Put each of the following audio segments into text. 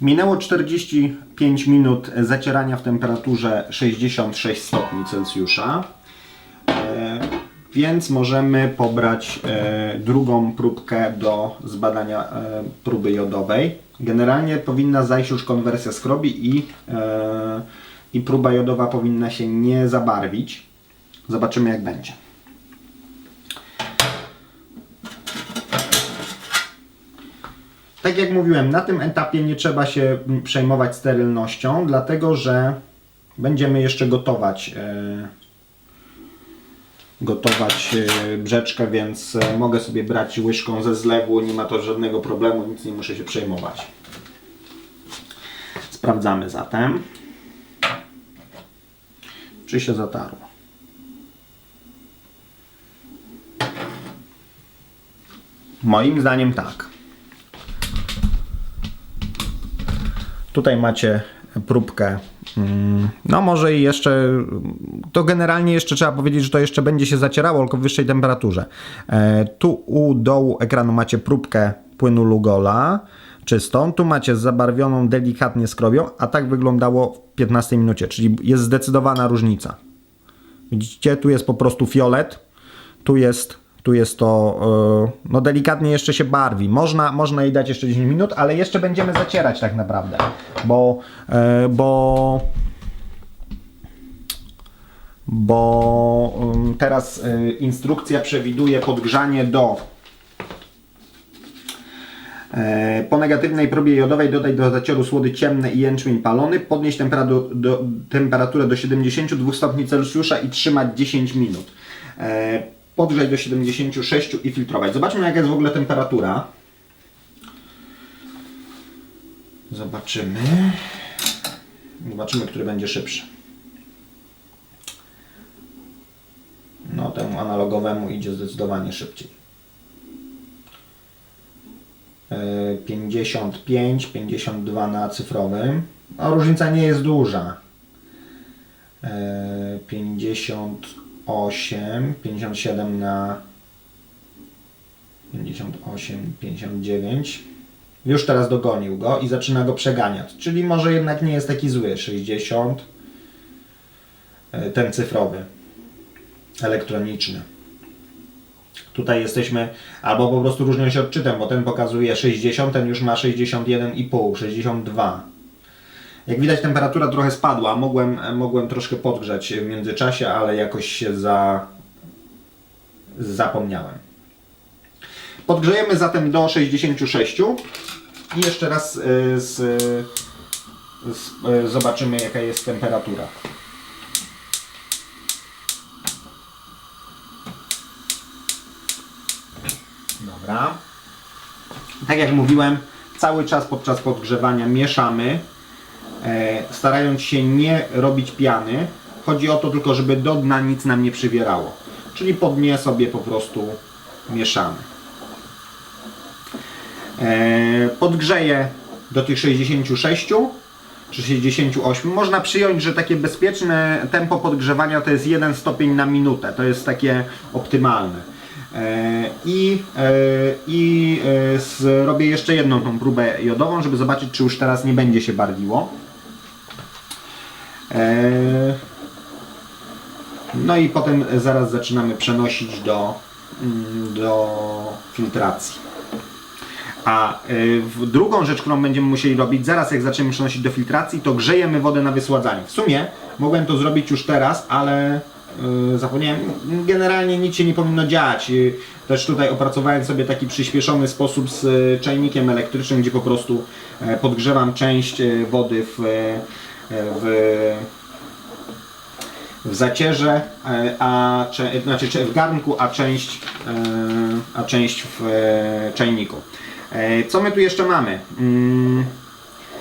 Minęło 45 minut zacierania w temperaturze 66 stopni Celsjusza. E, Więc możemy pobrać e, drugą próbkę do zbadania e, próby jodowej. Generalnie powinna zajść już konwersja skrobi i, i próba jodowa powinna się nie zabarwić. Zobaczymy jak będzie. Tak jak mówiłem, na tym etapie nie trzeba się mm, przejmować sterylnością, dlatego że będziemy jeszcze gotować e, gotować e, brzeczkę, więc e, mogę sobie brać łyżką ze zlewu, nie ma to żadnego problemu, nic nie muszę się przejmować. Sprawdzamy zatem, czy się zatarło. Moim zdaniem tak. Tutaj macie próbkę. mm, No może i jeszcze, to generalnie jeszcze trzeba powiedzieć, że to jeszcze będzie się zacierało, tylko w wyższej temperaturze. E, Tu u dołu ekranu macie próbkę płynu Lugola czystą, tu macie zabarwioną delikatnie skrobią, a tak wyglądało w 15 minucie, czyli jest zdecydowana różnica. Widzicie, tu jest po prostu fiolet, tu jest, tu jest to, yy, no delikatnie jeszcze się barwi. Można, można jej dać jeszcze 10 minut, ale jeszcze będziemy zacierać tak naprawdę, bo, yy, bo, bo teraz yy, instrukcja przewiduje podgrzanie do E, Po negatywnej próbie jodowej dodaj do zacioru słody ciemne i jęczmień palony, podnieść do, temperaturę do 72 stopni Celsjusza i trzymać 10 minut. Podgrzać do 76 i filtrować. Zobaczmy jaka jest w ogóle temperatura. Zobaczymy. Zobaczymy, który będzie szybszy. No, temu analogowemu idzie zdecydowanie szybciej. E, 55, 52 na cyfrowym. No, różnica nie jest duża. E, 58, 57 na 58, 59. Już teraz dogonił go i zaczyna go przeganiać. Czyli może jednak nie jest taki zły. 60. e, Ten cyfrowy. Elektroniczny. Tutaj jesteśmy, albo po prostu różnią się odczytem, bo ten pokazuje 60, ten już ma 61,5, 62. Jak widać temperatura trochę spadła, mogłem, mogłem troszkę podgrzać w międzyczasie, ale jakoś się za... zapomniałem. Podgrzejemy zatem do 66 i jeszcze raz y, z, z, y, zobaczymy jaka jest temperatura. Dobra. Tak jak mówiłem, cały czas podczas podgrzewania mieszamy, starając się nie robić piany. Chodzi o to tylko, żeby do dna nic nam nie przywierało. Czyli po dnie sobie po prostu mieszamy. E, podgrzeję do tych 66 czy 68. Można przyjąć, że takie bezpieczne tempo podgrzewania to jest 1 stopień na minutę. To jest takie optymalne. E, I, e, i e, zrobię jeszcze jedną tą próbę jodową, żeby zobaczyć, czy już teraz nie będzie się barwiło. E, No i potem zaraz zaczynamy przenosić do, mm, do filtracji. A w drugą rzecz, którą będziemy musieli robić, zaraz jak zaczniemy przenosić do filtracji, to grzejemy wodę na wysładzanie. W sumie mogłem to zrobić już teraz, ale y, zapomniałem. Generalnie nic się nie powinno dziać. Też tutaj opracowałem sobie taki przyspieszony sposób z y, czajnikiem elektrycznym, gdzie po prostu e, podgrzewam część e, wody w, e, w w zacierze, e, a znaczy w garnku, a część, e, a część w e, czajniku. E, Co my tu jeszcze mamy? Mm,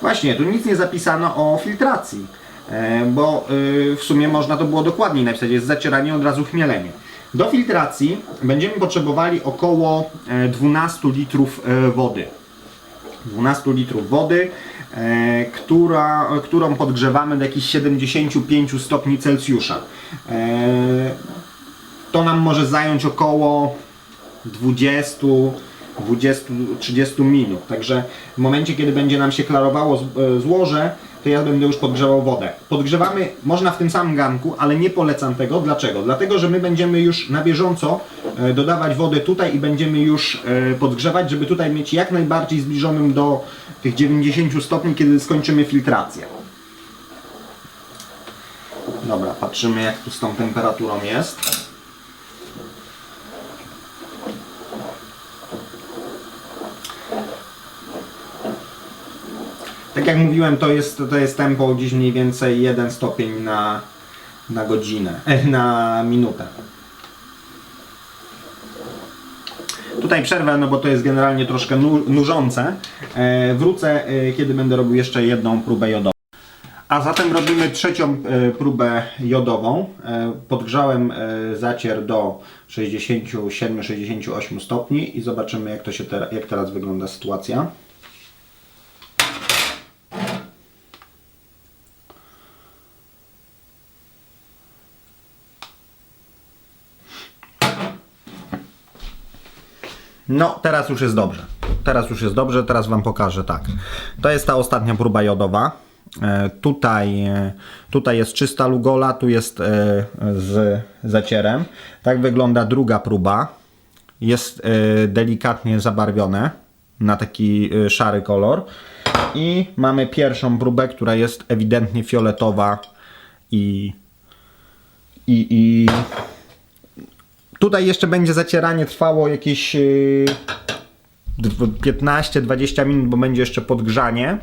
Właśnie, tu nic nie zapisano o filtracji, e, bo e, w sumie można to było dokładniej napisać, jest zacieranie od razu chmielenie. Do filtracji będziemy potrzebowali około e, 12 litrów e, wody. 12 litrów wody, e, która, którą podgrzewamy do jakichś 75 stopni Celsjusza. E, to nam może zająć około 20, 20-30 minut. Także w momencie, kiedy będzie nam się klarowało e, złoże, to ja będę już podgrzewał wodę. Podgrzewamy, można w tym samym garnku, ale nie polecam tego. Dlaczego? Dlatego, że my będziemy już na bieżąco e, dodawać wodę tutaj i będziemy już e, podgrzewać, żeby tutaj mieć jak najbardziej zbliżonym do tych 90 stopni, kiedy skończymy filtrację. Dobra, patrzymy jak tu z tą temperaturą jest. Tak jak mówiłem, to jest, to jest tempo gdzieś mniej więcej 1 stopień na, na godzinę, e, na minutę. Tutaj przerwę, no bo to jest generalnie troszkę nu- nużące. E, wrócę, e, kiedy będę robił jeszcze jedną próbę jodową. A zatem robimy trzecią e, próbę jodową. E, podgrzałem e, zacier do 67-68 stopni i zobaczymy jak, to się te, jak teraz wygląda sytuacja. No, teraz już jest dobrze. Teraz już jest dobrze, teraz Wam pokażę tak. To jest ta ostatnia próba jodowa. E, tutaj, e, tutaj jest czysta lugola, tu jest e, z zacierem. Tak wygląda druga próba. Jest delikatnie zabarwione na taki szary kolor. I mamy pierwszą próbę, która jest ewidentnie fioletowa i, i, i Tutaj jeszcze będzie zacieranie trwało jakieś yy, dw- 15-20 minut, bo będzie jeszcze podgrzanie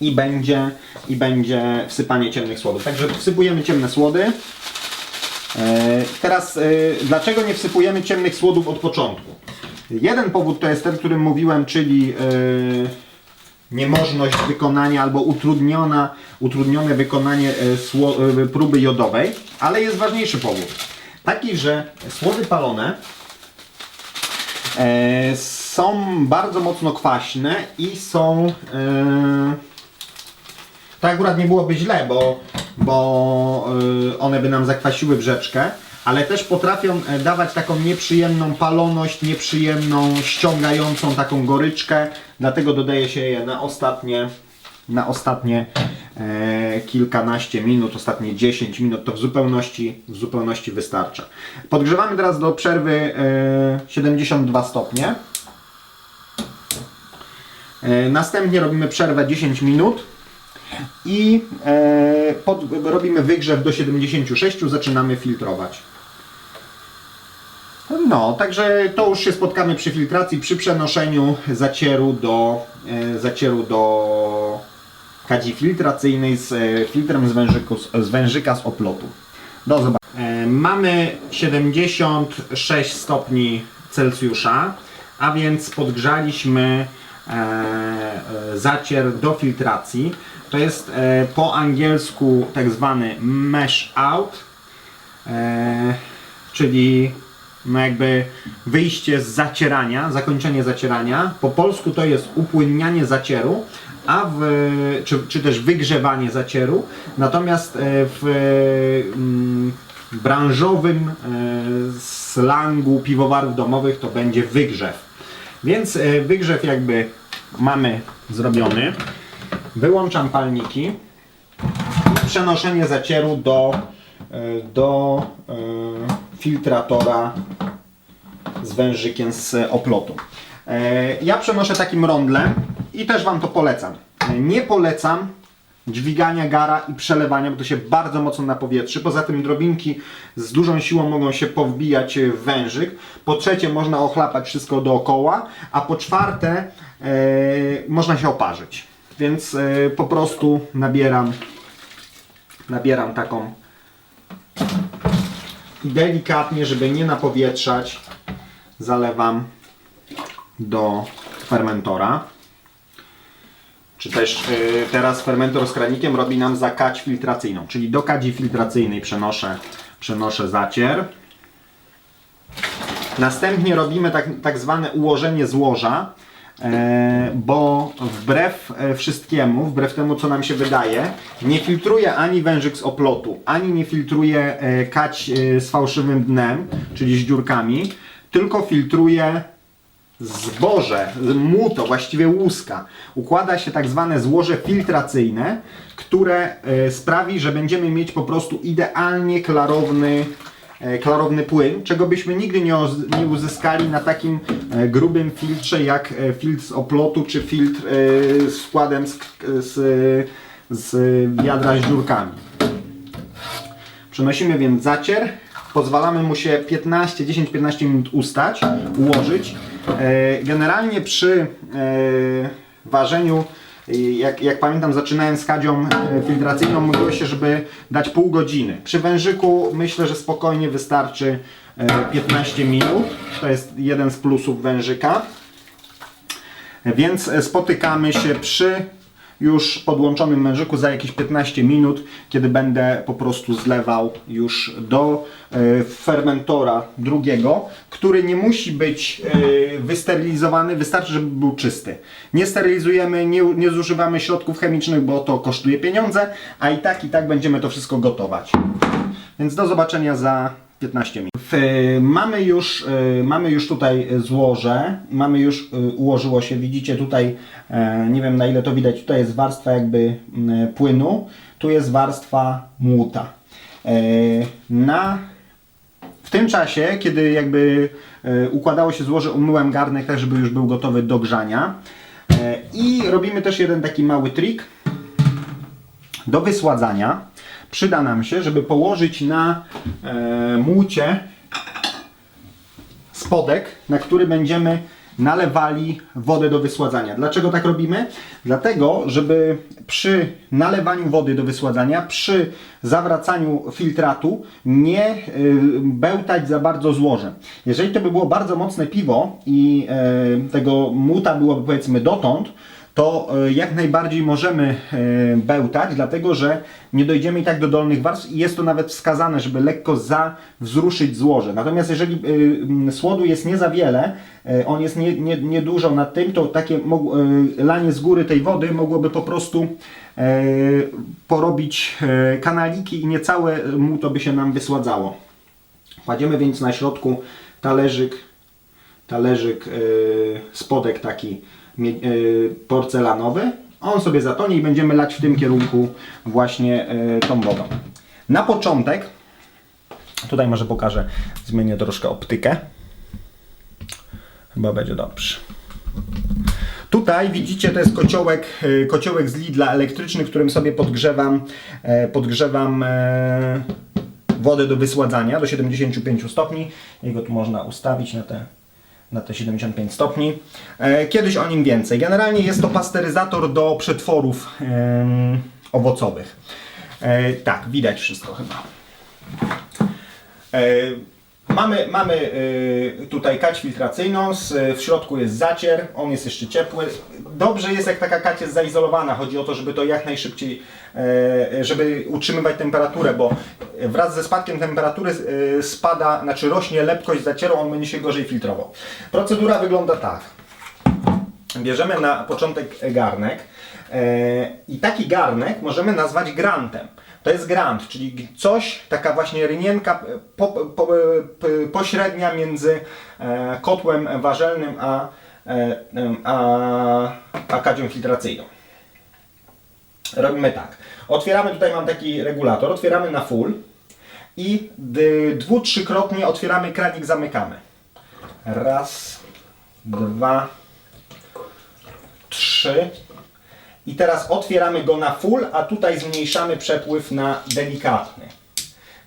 i będzie, i będzie wsypanie ciemnych słodów. Także wsypujemy ciemne słody. Yy, Teraz yy, dlaczego nie wsypujemy ciemnych słodów od początku? Jeden powód to jest ten, którym mówiłem, czyli yy, niemożność wykonania albo utrudniona, utrudnione wykonanie e, e, próby jodowej, ale jest ważniejszy powód. Taki, że słody palone e, są bardzo mocno kwaśne i są. E, to akurat nie byłoby źle, bo, bo y, one by nam zakwasiły brzeczkę, ale też potrafią e, dawać taką nieprzyjemną paloność, nieprzyjemną, ściągającą taką goryczkę, dlatego dodaje się je na ostatnie, na ostatnie e, kilkanaście minut, ostatnie 10 minut, to w zupełności, w zupełności wystarcza. Podgrzewamy teraz do przerwy e, 72 stopnie. E, następnie robimy przerwę 10 minut i e, pod, robimy wygrzew do 76, zaczynamy filtrować. No, także to już się spotkamy przy filtracji, przy przenoszeniu zacieru do, e, zacieru do kadzi filtracyjnej z e, filtrem z, wężyku, z wężyka z oplotu. Do zobaczenia. Mamy 76 stopni Celsjusza, a więc podgrzaliśmy e, e, zacier do filtracji. To jest po angielsku tak zwany mesh out, czyli no jakby wyjście z zacierania, zakończenie zacierania. Po polsku to jest upłynnianie zacieru, a w, czy, czy też wygrzewanie zacieru. Natomiast e, w mm, branżowym e, slangu piwowarów domowych to będzie wygrzew. Więc e, wygrzew jakby mamy zrobiony. Wyłączam palniki i przenoszenie zacieru do, do filtratora z wężykiem z oplotu. Ja przenoszę takim rondlem i też Wam to polecam. Nie polecam dźwigania gara i przelewania, bo to się bardzo mocno napowietrzy. Poza tym drobinki z dużą siłą mogą się powbijać w wężyk. Po trzecie można ochlapać wszystko dookoła, a po czwarte e, można się oparzyć. Więc e, po prostu nabieram nabieram taką delikatnie, żeby nie napowietrzać, zalewam do fermentora. Czy też y, teraz fermentor z kranikiem robi nam za kadź filtracyjną, czyli do kadzi filtracyjnej przenoszę, przenoszę zacier. Następnie robimy tak, tak zwane ułożenie złoża, e, bo wbrew e, wszystkiemu, wbrew temu co nam się wydaje, nie filtruje ani wężyk z oplotu, ani nie filtruje e, kać e, z fałszywym dnem, czyli z dziurkami, tylko filtruje zboże, muto, właściwie łuska, układa się tak zwane złoże filtracyjne, które e, sprawi, że będziemy mieć po prostu idealnie klarowny, e, klarowny płyn, czego byśmy nigdy nie, nie uzyskali na takim e, grubym filtrze jak filtr z oplotu czy filtr z składem z, z, z wiadra z dziurkami. Przenosimy więc zacier, pozwalamy mu się 15, 10-15 minut ustać, ułożyć. E, Generalnie przy e, ważeniu, e, jak, jak pamiętam zaczynałem z kadzią filtracyjną, mówiło się, żeby dać pół godziny. Przy wężyku myślę, że spokojnie wystarczy e, 15 minut. To jest jeden z plusów wężyka. Więc spotykamy się przy już podłączonym mężyku za jakieś 15 minut, kiedy będę po prostu zlewał już do e, fermentora drugiego, który nie musi być e, wysterylizowany, wystarczy, żeby był czysty. Nie sterylizujemy, nie, nie zużywamy środków chemicznych, bo to kosztuje pieniądze, a i tak, i tak będziemy to wszystko gotować. Więc do zobaczenia za 15 minut. Mamy, już, y, mamy już tutaj złoże, mamy już y, ułożyło się, widzicie tutaj, e, nie wiem na ile to widać, tutaj jest warstwa jakby płynu, tu jest warstwa młuta. E, Na w tym czasie, kiedy jakby e, układało się złoże, umyłem garnek tak, żeby już był gotowy do grzania. I robimy też jeden taki mały trik. Do wysładzania przyda nam się, żeby położyć na e, spodek, na który będziemy nalewali wodę do wysładzania. Dlaczego tak robimy? Dlatego, żeby przy nalewaniu wody do wysładzania, przy zawracaniu filtratu nie y, bełtać za bardzo złożem. Jeżeli to by było bardzo mocne piwo i e, tego muta byłoby powiedzmy dotąd, to e, jak najbardziej możemy e, bełtać, dlatego że nie dojdziemy i tak do dolnych warstw i jest to nawet wskazane, żeby lekko zawzruszyć złoże. Natomiast jeżeli e, słodu jest nie za wiele, on jest nie, nie, nie dużo nad tym, to takie lanie z góry tej wody mogłoby po prostu porobić kanaliki i nie całe mu to by się nam wysładzało. Kładziemy więc na środku talerzyk talerzyk spodek taki porcelanowy. On sobie zatonie i będziemy lać w tym kierunku właśnie yy, tą wodą. Na początek, tutaj może pokażę, zmienię troszkę optykę. Chyba będzie dobrze. Tutaj widzicie, to jest kociołek, yy, kociołek z Lidla elektryczny, którym sobie podgrzewam, e, podgrzewam e, wodę do wysładzania do 75 stopni. Jego tu można ustawić na te, na te 75 stopni. E, Kiedyś o nim więcej. Generalnie jest to pasteryzator do przetworów owocowych. E, Tak, widać wszystko chyba. Mamy, mamy e, tutaj kać filtracyjną, w środku jest zacier, on jest jeszcze ciepły. Dobrze jest jak taka kać jest zaizolowana, chodzi o to, żeby to jak najszybciej, e, żeby utrzymywać temperaturę, bo wraz ze spadkiem temperatury e, spada, znaczy rośnie lepkość zacieru, on będzie się gorzej filtrował. Procedura wygląda tak. Bierzemy na początek garnek e, i taki garnek możemy nazwać grantem. To jest grant, czyli coś, taka właśnie rynienka e, po, po, p, pośrednia między e, kotłem warzelnym a, e, a, a kadzią filtracyjną. Robimy tak. Otwieramy, tutaj mam taki regulator, otwieramy na full i dwu, trzykrotnie otwieramy kranik, zamykamy. Raz, dwa, trzy. I teraz otwieramy go na full, a tutaj zmniejszamy przepływ na delikatny.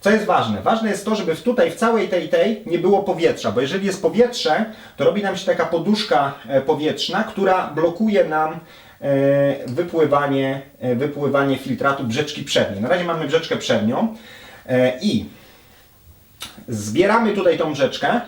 Co jest ważne? Ważne jest to, żeby tutaj w całej tej tej nie było powietrza, bo jeżeli jest powietrze, to robi nam się taka poduszka e, powietrzna, która blokuje nam e, wypływanie, e, wypływanie filtratu brzeczki przedniej. Na razie mamy brzeczkę przednią i zbieramy tutaj tą brzeczkę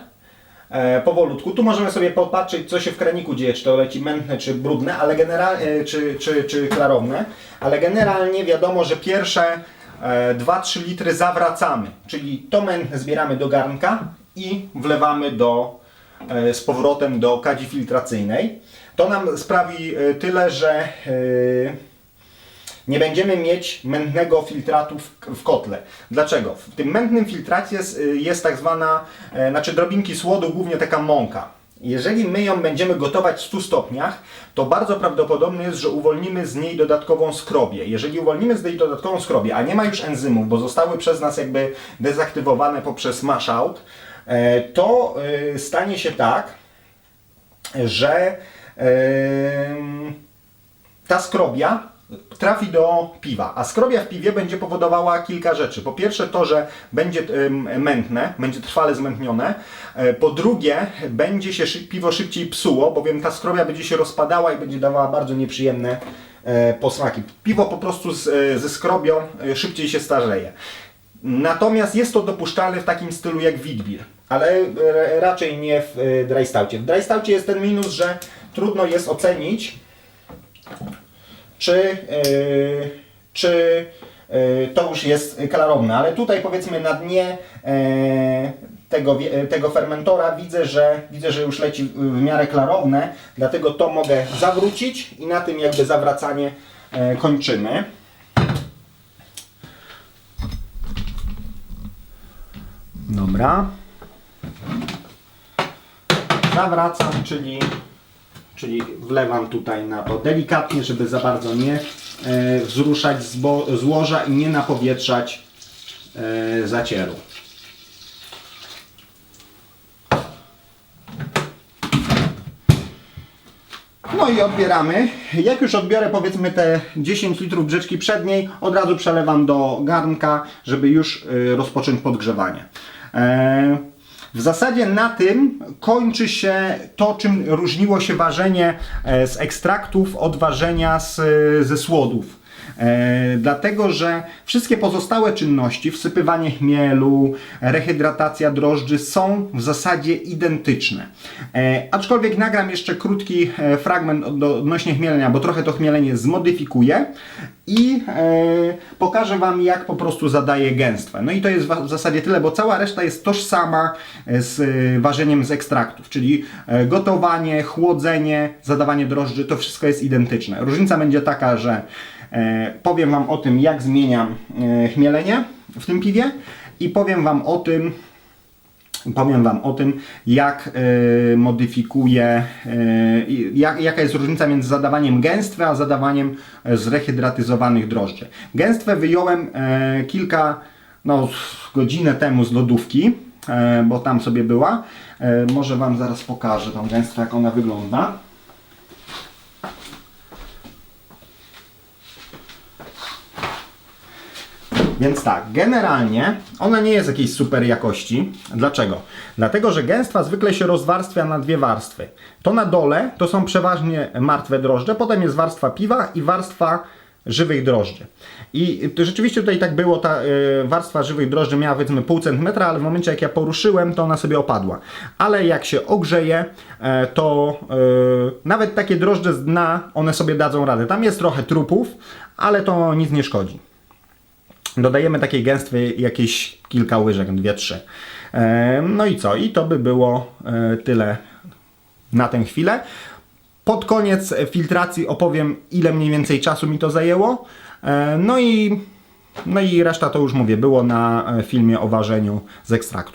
e, powolutku. Tu możemy sobie popatrzeć, co się w kraniku dzieje, czy to leci mętne, czy brudne, ale generalnie, czy, czy, czy klarowne, ale generalnie wiadomo, że pierwsze e, 2-3 litry zawracamy, czyli to mętne zbieramy do garnka i wlewamy do, e, z powrotem do kadzi filtracyjnej. To nam sprawi e, tyle, że e, nie będziemy mieć mętnego filtratu w, w kotle. Dlaczego? W tym mętnym filtracie jest, y, jest tak zwana, e, znaczy drobinki słodu, głównie taka mąka. jeżeli my ją będziemy gotować w 100 stopniach, to bardzo prawdopodobne jest, że uwolnimy z niej dodatkową skrobię. Jeżeli uwolnimy z niej dodatkową skrobię, a nie ma już enzymów, bo zostały przez nas jakby dezaktywowane poprzez mash out, e, to e, stanie się tak, że ta skrobia trafi do piwa, a skrobia w piwie będzie powodowała kilka rzeczy. Po pierwsze to, że będzie mętne, będzie trwale zmętnione. E, Po drugie, będzie się piwo szybciej psuło, bowiem ta skrobia będzie się rozpadała i będzie dawała bardzo nieprzyjemne e, posmaki. Piwo po prostu z, e, ze skrobią szybciej się starzeje. Natomiast jest to dopuszczalne w takim stylu jak Witbier, ale raczej nie w dry stoutie. W dry stoutie jest ten minus, że trudno jest ocenić, czy, yy, czy yy, to już jest klarowne, ale tutaj powiedzmy na dnie yy, tego, tego fermentora widzę, że widzę, że już leci w miarę klarowne, dlatego to mogę zawrócić i na tym jakby zawracanie kończymy. Dobra. Zawracam, czyli Czyli wlewam tutaj na to delikatnie, żeby za bardzo nie e, wzruszać złoża i nie napowietrzać e, zacieru. No i odbieramy. Jak już odbiorę powiedzmy te 10 litrów brzeczki przedniej, od razu przelewam do garnka, żeby już y, rozpocząć podgrzewanie. E, W zasadzie na tym kończy się to, czym różniło się ważenie e, z ekstraktów od ważenia z, ze słodów. E, dlatego, że wszystkie pozostałe czynności, wsypywanie chmielu, rehydratacja drożdży są w zasadzie identyczne. E, aczkolwiek nagram jeszcze krótki e, fragment od- odnośnie chmielenia, bo trochę to chmielenie zmodyfikuję i pokażę Wam, jak po prostu zadaję gęstwę. No i to jest w zasadzie tyle, bo cała reszta jest tożsama z ważeniem z ekstraktów, czyli gotowanie, chłodzenie, zadawanie drożdży, to wszystko jest identyczne. Różnica będzie taka, że powiem Wam o tym, jak zmieniam e, chmielenie w tym piwie i powiem Wam o tym, powiem Wam o tym, jak e, modyfikuję, e, jak, jaka jest różnica między zadawaniem gęstwy, a zadawaniem e, zrehydratyzowanych drożdży. Gęstwę wyjąłem e, kilka, no godzinę temu z lodówki, e, bo tam sobie była. E, może Wam zaraz pokażę tą gęstwę, jak ona wygląda. Więc tak, generalnie ona nie jest jakiejś super jakości. Dlaczego? Dlatego, że gęstwa zwykle się rozwarstwia na dwie warstwy. To na dole to są przeważnie martwe drożdże, potem jest warstwa piwa i warstwa żywych drożdży. I rzeczywiście tutaj tak było, ta y, warstwa żywych drożdży miała powiedzmy pół centymetra, ale w momencie jak ja poruszyłem, to ona sobie opadła. Ale jak się ogrzeje, e, to y, nawet takie drożdże z dna, one sobie dadzą radę. Tam jest trochę trupów, ale to nic nie szkodzi. Dodajemy takiej gęstwy jakieś kilka łyżek, dwie, trzy. No i co? I to by było e, tyle na tę chwilę. Pod koniec filtracji opowiem, ile mniej więcej czasu mi to zajęło. E, No i, no i reszta to już mówię, było na e, filmie o ważeniu z ekstraktu.